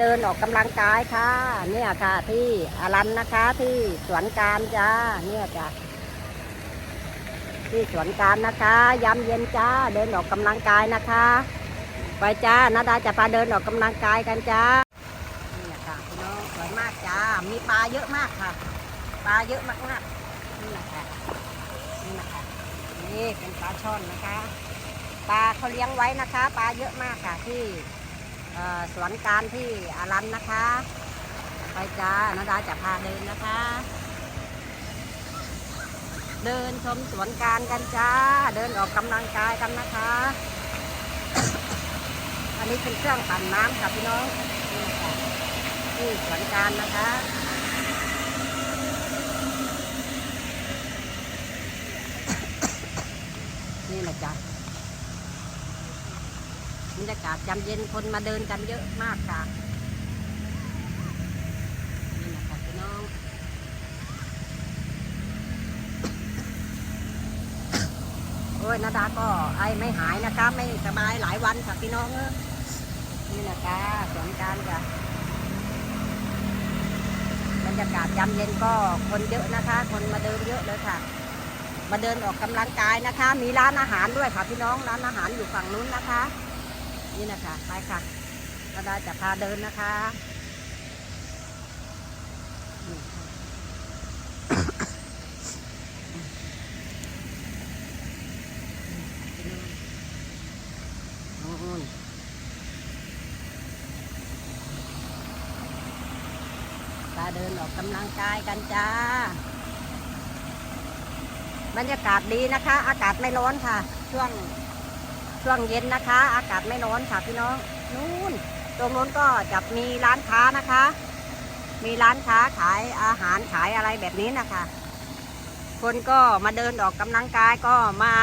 เดินออกกำลังกายค่ะ เนี่ยค่ะที่อารันนะคะที่สวนการจ้าเนี่ยจ้ะที่สวนการนะคะยามเย็นจ้าเดินออกกำลังกายนะคะ ไปจ้านาดาจะพาเดินออกกำลังกายกันจ้านี่ค่ะพี่น้องสวยมากจ้ามีปลาเยอะมากค่ะ ปลาเยอะมากมากนี่นะคะนี่นะคะนี่เป็นปลาช่อนนะคะ ปลาเขาเลี้ยงไว้นะคะ ปลาเยอะมากค่ะที่ สวนการที่อารันนะคะ ไปจ้านาดาจะพาเดินนะคะ เดินชมสวนการกันจ้า เดินออกกำลังกายกันนะคะ อันนี้เป็นเครื่องปั่นน้ำค่ะพี่น้องนี่สวนการนะคะนี่นะจ๊ะ บรรยากาศยามเย็นคนมาเดินกันเยอะมากค่ะนี่นะคะพี่น้องโอ้ยนาดาก็ไอไม่หายนะคะ ไม่สบายหลายวันค่ะพี่น้องนี่นะคะสวนการจ้ะบรรยากาศยามเย็นก็คนเยอะนะคะ คนมาเดินเยอะเลยค่ะ มาเดินออกกำลังกายนะคะ มีร้านอาหารด้วยค่ะพี่น้องร้านอาหารอยู่ฝั่งนู้นนะคะ นี่นะคะไปค่ะนาดาจะพาเดินนะคะพาเดินออกกำลังกายกันจ้า บรรยากาศดีนะคะ อากาศไม่ร้อนค่ะ ช่วง ช่วงเย็นนะคะ อากาศไม่ร้อนค่ะพี่น้องนู่น ตรงนู้นก็จะมีร้านค้านะคะ มีร้านค้าขายอาหารขายอะไรแบบนี้นะคะ คนก็มาเดินออกกำลังกายก็มา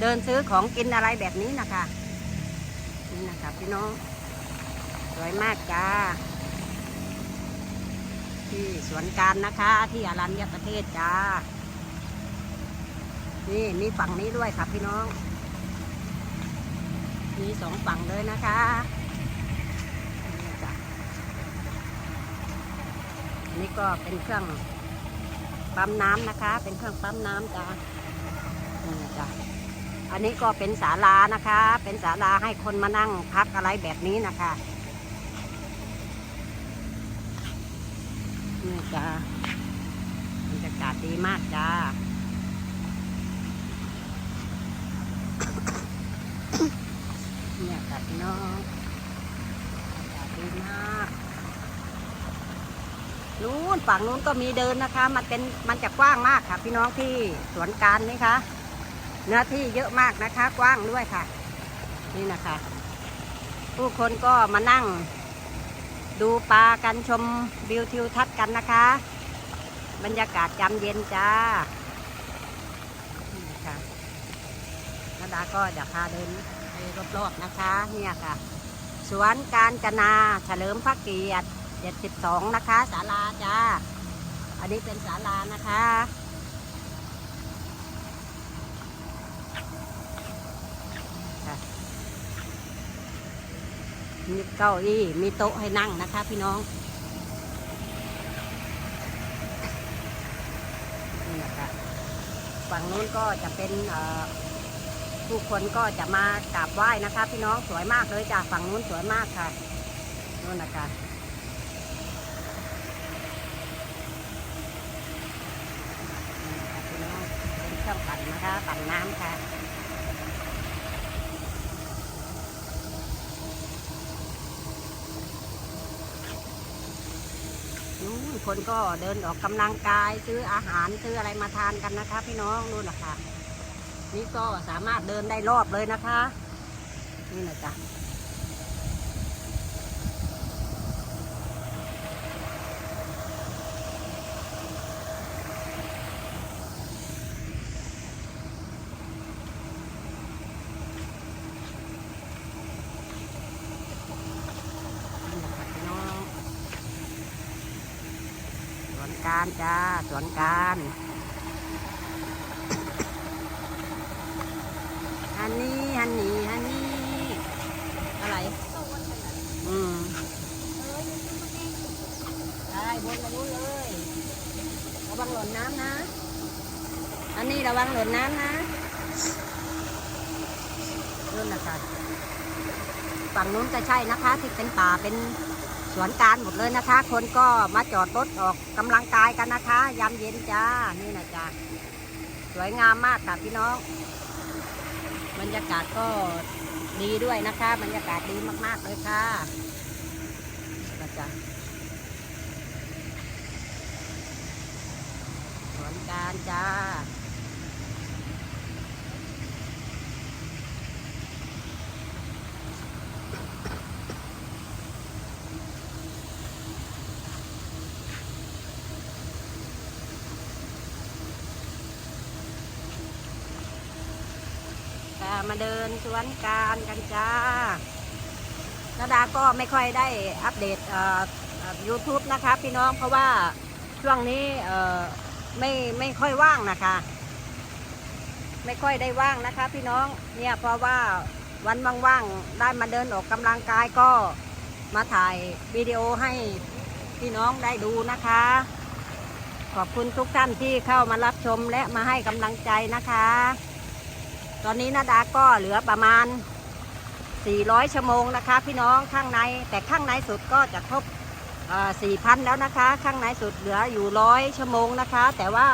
เดินซื้อของกินอะไรแบบนี้นะคะนี่นะคะพี่น้องสวยมากจ้าที่สวนการนะคะ ที่อรัญญประเทศจ้า นี่มีฝั่งนี้ด้วยค่ะพี่น้อง มีสองฝั่งเลยนะคะนี่จ้ะนี่ก็เป็นเครื่องปั๊มน้ำนะคะ เป็นเครื่องปั๊มน้ำจ้ะนี่จ้ะอันนี้ก็เป็นศาลานะคะ เป็นศาลาให้คนมานั่งพักอะไรแบบนี้นะคะนี่จ้ะบรรยากาศดีมากจ้า เนี่ยค่ะพี่น้องดีมากนู้นฝั่งนู้นก็มีเดินนะคะ มันเป็นมันจะกว้างมากค่ะ พี่น้องที่สวนการนี่คะเนื้อที่เยอะมากนะคะ กว้างด้วยค่ะ นี่นะคะ ผู้คนก็มานั่ง ดูปลากันชมวิวทิวทัศน์กันนะคะ บรรยากาศจำเย็นจ้านี่นะคะนาดาก็จะพาเดิน รอบๆนะคะเนี่ยค่ะ สวนการจนาเฉลิมพระเกียรติ 72 นะคะศาลาจ้า อันนี้เป็นศาลานะคะมีเก้าอี้มีโต๊ะให้นั่งนะคะพี่น้องนี่นะคะฝั่งนู้นก็จะเป็นเอ่อ ผู้คนก็จะมากราบไหว้นะคะ พี่น้องสวยมากเลยจ้ะฝั่งนู้นสวยมากค่ะนู่นนะคะพี่น้องเป็นเครื่องปั่นนะคะปั่นน้ำค่ะนู่นคนก็เดินออกกำลังกายซื้ออาหารซื้ออะไรมาทานกันนะคะ พี่น้องนู่นนะคะ นี่ก็สามารถเดินได้รอบเลยนะคะ นี่นะจ๊ะสวนการจ้าสวนการ ฮันนี่ฮันนี่ฮันนี่อะไร อืม เราบังหล่นน้ำนะ อันนี้ระวังหล่นน้ำนะนู่นนะคะฝั่งนู้นจะใช่นะคะ ที่เป็นป่าเป็นสวนการหมดเลยนะคะ คนก็มาจอดรถออกกำลังกายกันนะคะ ยามเย็นจ้า นี่นะจ้าสวยงามมากค่ะพี่น้อง บรรยากาศก็ดีด้วยนะคะ บรรยากาศดีมาก ๆ เลยค่ะก็จะสวน การจ้าค่มาเดินสวนการกันจ้านาดาก็ไม่ค่อยได้อัปเดตยูทูบนะคะพี่น้องเพราะว่าช่วงนี้ ไม่ไม่ค่อยว่างนะคะ ไม่ค่อยได้ว่างนะคะ พี่น้องเนี่ยเพราะว่าวันว่างๆได้มาเดินออกกำลังกายก็มาถ่ายวิดีโอให้พี่น้องได้ดูนะคะ ขอบคุณทุกท่านที่เข้ามารับชมและมาให้กำลังใจนะคะ ตอนนี้นาดาก็เหลือประมาณ 400 ชั่วโมงนะคะ พี่น้องข้างในแต่ข้างในสุดก็จะครบ 4,000แล้วนะคะ ข้างในสุดเหลืออยู่ร้อยชั่วโมงนะคะ แต่ว่า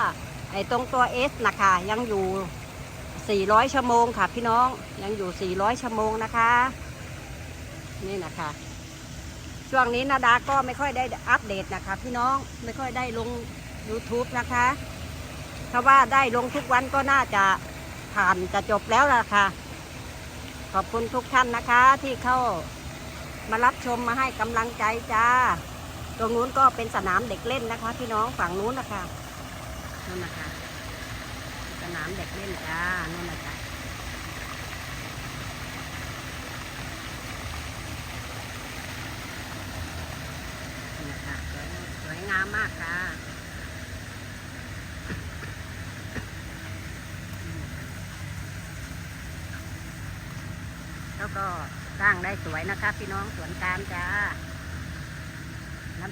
ไอ้ตรงตัว S นะคะยังอยู่ 400 ชั่วโมงค่ะพี่น้องยังอยู่ 400 ชั่วโมงนะคะ นี่นะคะ ช่วงนี้นาดาก็ไม่ค่อยได้อัปเดตนะคะ พี่น้องไม่ค่อยได้ลง YouTube นะคะถ้าว่าได้ลงทุกวันก็น่าจะผ่านจะจบแล้วล่ะค่ะ ขอบคุณทุกท่านนะคะที่เข้ามารับชมมาให้กำลังใจจ้า ตรงนู้นก็เป็นสนามเด็กเล่นนะคะ พี่น้องฝั่งนู้นนะคะนั่นนะคะ สนามเด็กเล่นจ้านั่นนะคะนะคะสวยงามมากค่ะแล้วก็สร้างได้สวยนะคะ พี่น้องสวนการจ้า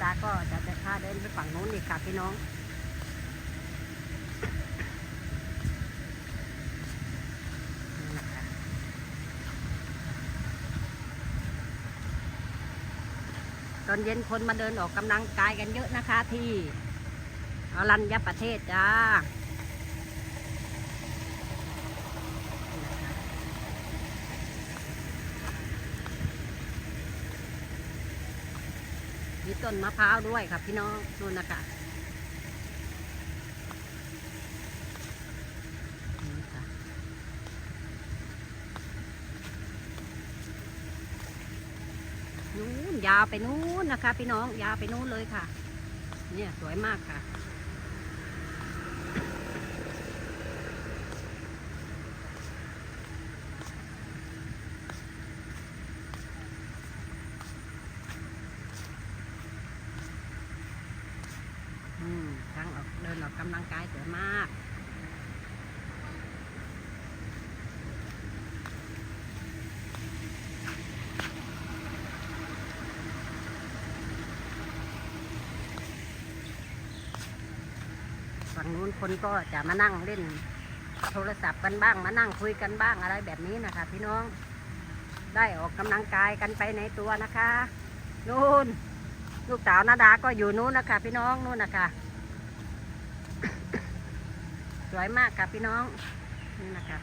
ดาก็จะจะพาเดินไปฝั่งโน้นอีกค่ะพี่น้อง ตอนเย็นคนมาเดินออกกำลังกายกันเยอะนะคะที่อรัญญประเทศจ้า ต้นมะพร้าวด้วยครับพี่น้องนู่นนะคะนู้นยาวไปนู้นนะคะ พี่น้องยาวไปนู้นเลยค่ะ เนี่ยสวยมากค่ะ อืมทางออกเดินออกกำลังกายสวยมาก ฝั่ง นู้นคนก็จะมานั่งเล่น โทรศัพท์กันบ้างมานั่งคุยกันบ้างอะไรแบบนี้นะคะ พี่น้อง ได้ออกกำลังกายกันไปในตัวนะคะนู่นลูกสาวนาดาก็อยู่นู้นนะคะ พี่น้องนู่นนะคะสวยมากค่ะพี่น้องนี่นะคะ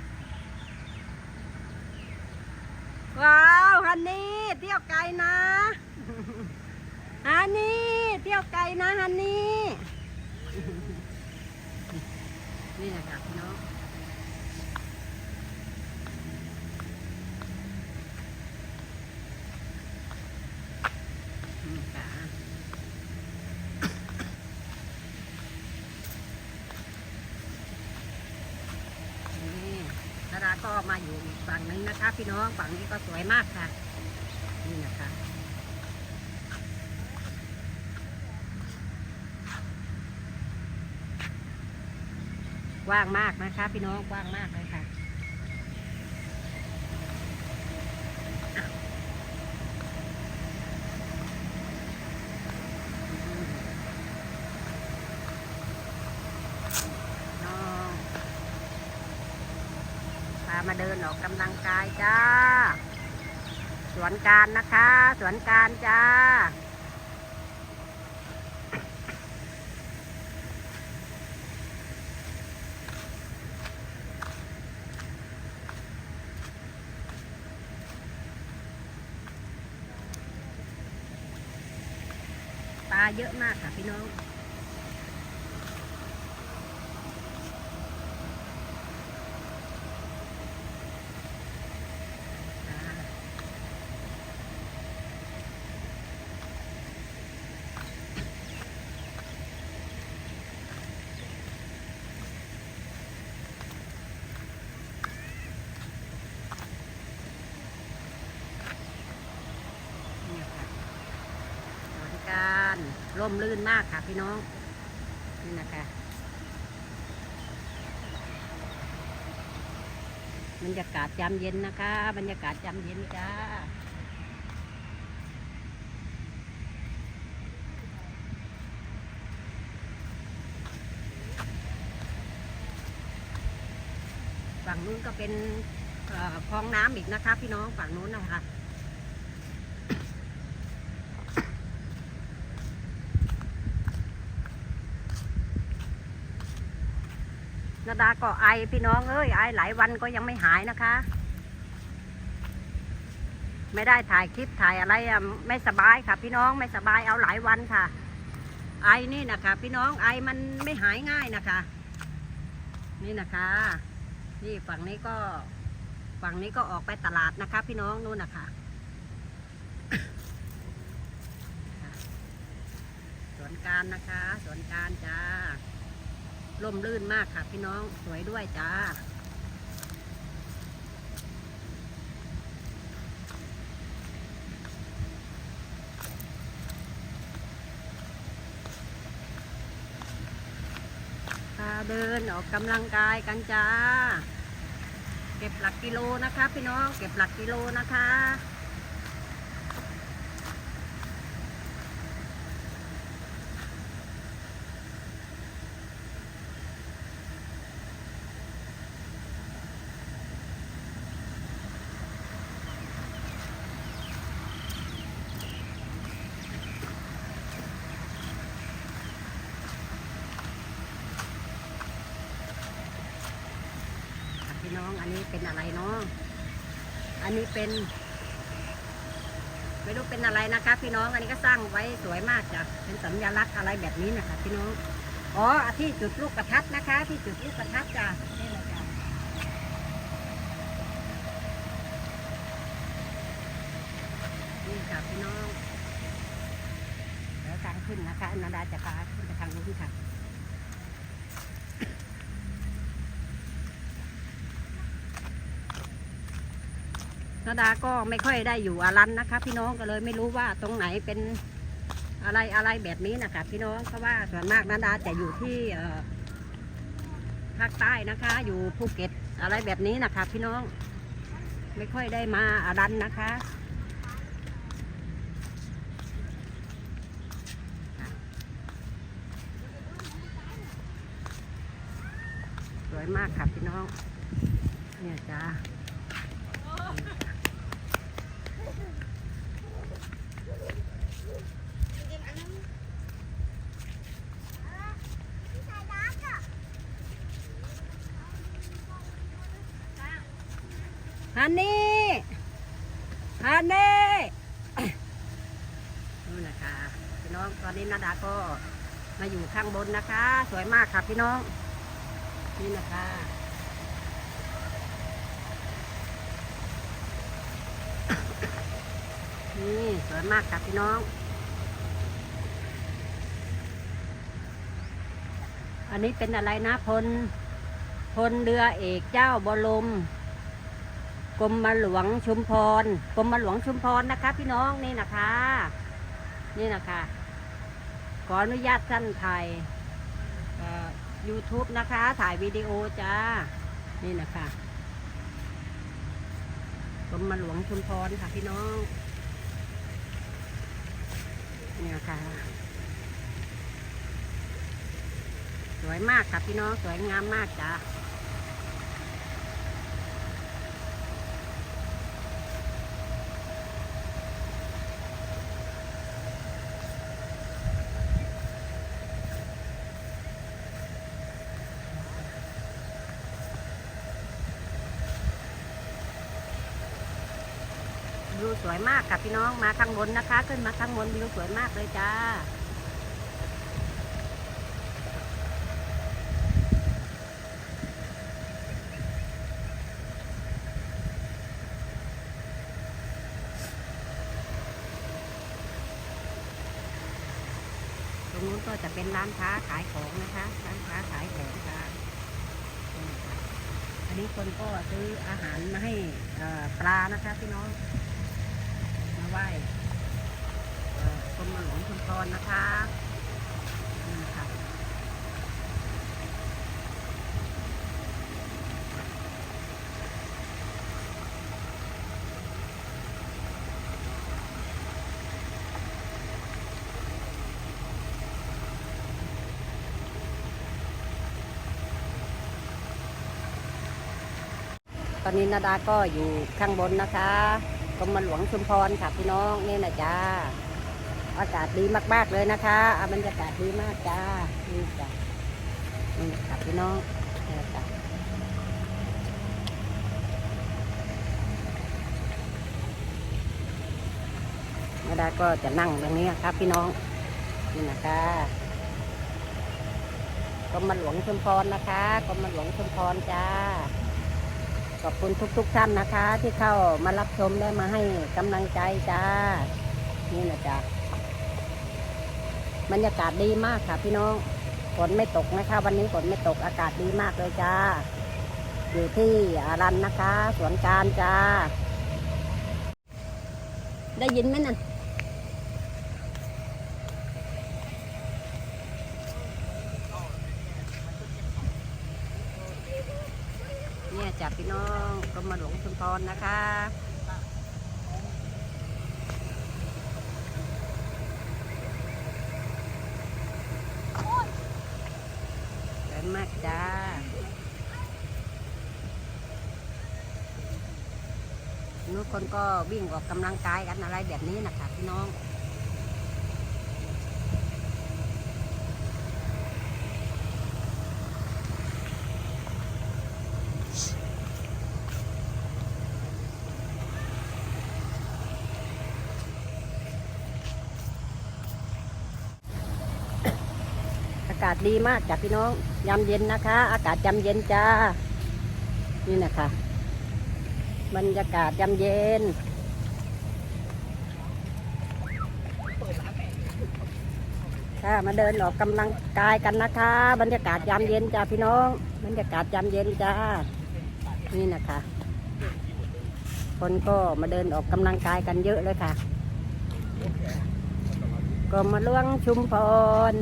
ว้าวฮันนี่เที่ยวไกลนะฮันนี่เที่ยวไกลนะฮันนี่ นี่นะคะพี่น้องนี่ค่ะนี่นาราก็มาอยู่ฝั่งหนึงนะคะ พี่น้องฝั่งนี้ก็สวยมากค่ะ ว้างมากนะคะ พี่น้องกว้างมากเลยค่ะมาเดินออกกำลังกายจ้า สวนการนะคะ สวนการจ้า เยอะมากค่ะพี่น้อง เนี่ยค่ะสวัสดิกา ร่มรื่นมากค่ะพี่น้องนี่นะคะบรรยากาศยามเย็นนะคะ บรรยากาศยามเย็นจ้าฝั่งนู้นก็เป็นคลองน้ำอีกนะคะ พี่น้องฝั่งนู้นนะคะ นาดาก็ไอพี่น้องเอ้ยไอหลายวันก็ยังไม่หายนะคะ ไม่ได้ถ่ายคลิปถ่ายอะไรอะไม่สบายค่ะ พี่น้องไม่สบายเอาหลายวันค่ะ ไอนี่นะคะ พี่น้องไอมันไม่หายง่ายนะคะ นี่นะคะ นี่ฝั่งนี้ก็ ฝั่งนี้ก็ออกไปตลาดนะคะ พี่น้องนู่นนะคะสวนการนะคะสวนการจ้า ร่มรื่นมากค่ะพี่น้องสวยด้วยจ้า พาเดินออกกำลังกายกันจ้า เก็บหลักกิโลนะคะ พี่น้องเก็บหลักกิโลนะคะค่ะ เป็นอะไรเนาะอันนี้เป็น ไม่รู้เป็นอะไรนะคะ พี่น้อง อันนี้ก็สร้างไว้สวยมากจ้ะ เป็นสัญลักษณ์อะไรแบบนี้นะคะ พี่น้อง อ๋อที่จุดลูกประทัดนะคะ ที่จุดลูกประทัดจ้ะนี่เลยจ้ะนี่ค่ะพี่น้องเดี๋ยวทางขึ้นนะคะนาดาจะพาขึ้นไปทางนู้นค่ะ นาดาก็ไม่ค่อยได้อยู่อารันนะคะ พี่น้องก็เลยไม่รู้ว่าตรงไหนเป็นอะไรอะไรแบบนี้นะคะพี่น้องเพราะว่าส่วนมากนาดาจะอยู่ที่ภาคใต้นะคะ อยู่ภูเก็ตอะไรแบบนี้นะคะพี่น้องไม่ค่อยได้มาอารันนะคะสวยมากค่ะพี่น้อง เนี่ยจ้า ฮันนี่ฮันนี่ นู่นนะคะพี่น้องตอนนี้นาดาก็ มาอยู่ข้างบนนะคะ สวยมากค่ะพี่น้อง นี่นะคะนี่สวยมากค่ะพี่น้อง อันนี้เป็นอะไรนะพลพลเรือเอกเจ้าบรมกรมมาหลวงชุมพรกรมมาหลวงชุมพรนะคะ พี่น้องนี่นะคะ นี่นะคะ ขออนุญาตสั้นถ่ายยูทูบนะคะ ถ่ายวิดีโอจ้า นี่นะคะกรมมาหลวงชุมพรค่ะพี่น้อง เนี่ยค่ะ สวยมากค่ะพี่น้อง สวยงามมากจ้า สวยมากค่ะพี่น้องมาข้างบนนะคะ ขึ้นมาข้างบนวิวสวยมากเลยจ้าตรงนู้นก็จะเป็นร้านค้าขายของนะคะ ร้านค้าขายของค่ะอันนี้คนก็ซื้ออาหารมาให้ปลานะคะพี่น้อง ไหว้กรมหลวงชุมพรนะคะนี่ค่ะตอนนี้นาดาก็อยู่ข้างบนนะคะ รมหลวงชุมพรค่ะพี่น้องนี่นะจ้าอากาศดีมากๆเลยนะคะอะบรรยากาศดีมากจ้านี่จ้ะนี่ค่ะพี่น้องนี่จ้ะนาดาก็จะนั่งตรงนี้ครับ พี่น้องนี่นะคะกรมหลวงชุมพรนะคะกรมหลวงชุมพรจ้า ขอบคุณทุกๆทท่านนะคะ ที่เข้ามารับชมและมาให้กำลังใจจ้า นี่นะจ๊ะบรรยากาศดีมากค่ะ พี่น้องฝนไม่ตกนะคะ วันนี้ฝนไม่ตกอากาศดีมากเลยจ้า อยู่ที่อารันนะคะ สวนการจ้า ได้ยินไหมนั่นเนี่ยจ้ะพี่ น้องกรมหลวงชุมพรนะคะสวยมากจ้านุกคนก็วิ่งออกกำลังกายกันอะไรแบบนี้นะคะพี่น้องากาศดีมากจ้ะพี่น้องยามเย็นนะคะ อากาศยามเย็นจ้า นี่นะคะบรรยากาศยามเย็นค่ะมาเดินออกกำลังกายกันนะคะ บรรยากาศยามเย็นจ้าพี่น้อง บรรยากาศยามเย็นจ้า นี่นะคะ คนก็มาเดินออกกำลังกายกันเยอะเลยค่ะก็มาล่วงชุมพร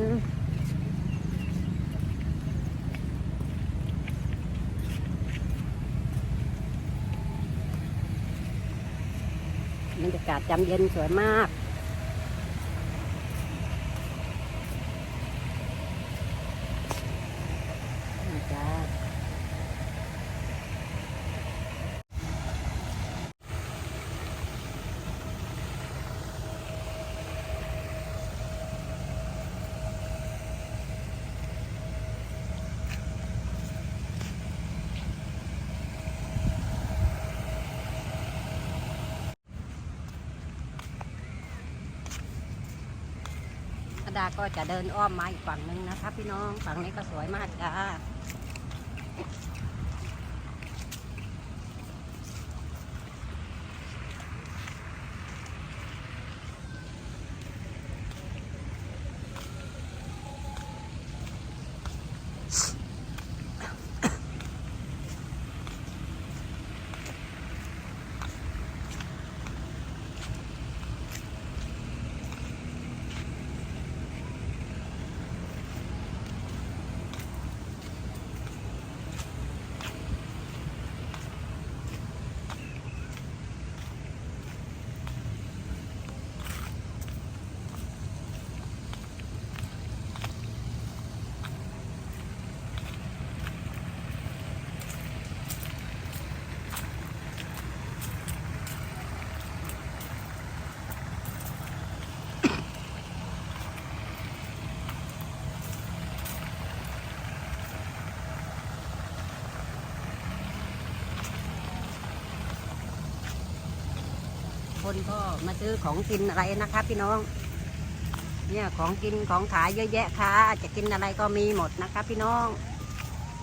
บรรยากาศจำเย็นสวยมาก นี่จ้าอา ดาก็จะเดินอ้อมมาอีกฝั่งหนึ่งนะคะ พี่น้องฝั่งนี้ก็สวยมากจ้า คนก็มาซื้อของกินอะไรนะคะ พี่น้อง เนี่ยของกินของขายเยอะแยะค่ะ จะกินอะไรก็มีหมดนะคะ พี่น้อง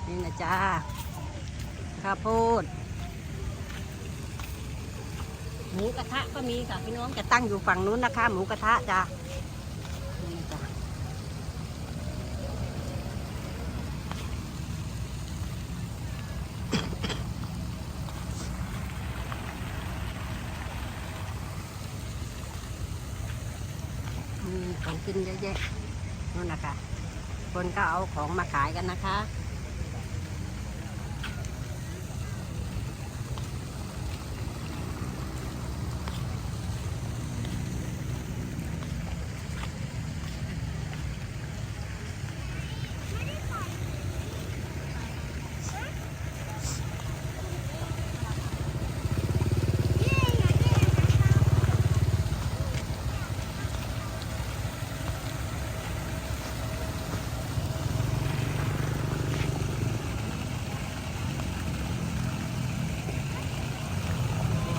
นี่นะจ้าข้าวโพดหมูกระทะก็มีค่ะพี่น้องจะตั้งอยู่ฝั่งนู้นนะคะ หมูกระทะจ้านี่นะจ้ามี ของกินเยอะแยะนู่นนะคะคนก็เอาของมาขายกันนะคะ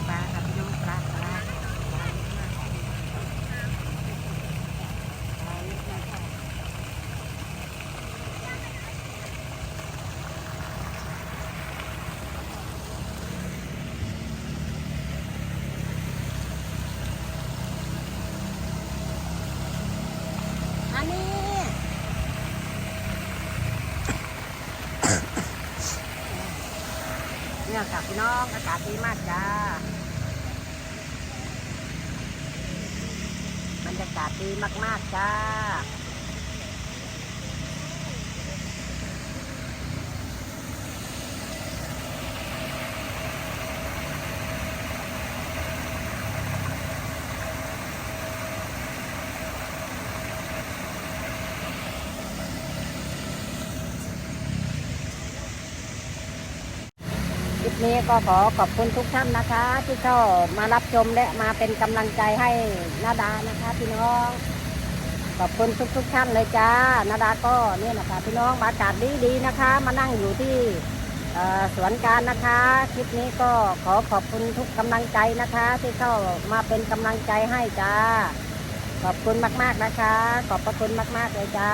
ปลากับพี่น้องปลาปลาปลาเยอะมากปลาเยอะมากอันนี้ เนี่ยค่ะพี่น้องอากาศดีมากจ้า บรรยากาศดี มาก ๆ จ้า คลิป นี้ก็ขอขอบคุณทุกท่านนะคะ ที่เข้ามารับชมและมาเป็นกำลังใจให้นาดานะคะ พี่น้อง ขอบคุณทุกทุกๆท่านเลยจ้านาดาก็เนี่ยนะคะ พี่น้องอากาศดีดีๆนะคะ มานั่งอยู่ที่สวนการนะคะคลิปนี้ก็ขอขอบคุณทุกกำลังใจนะคะ ที่เข้ามาเป็นกำลังใจให้จ้า ขอบคุณมากๆนะคะ ขอบพระคุณมาก ๆ เลยจ้า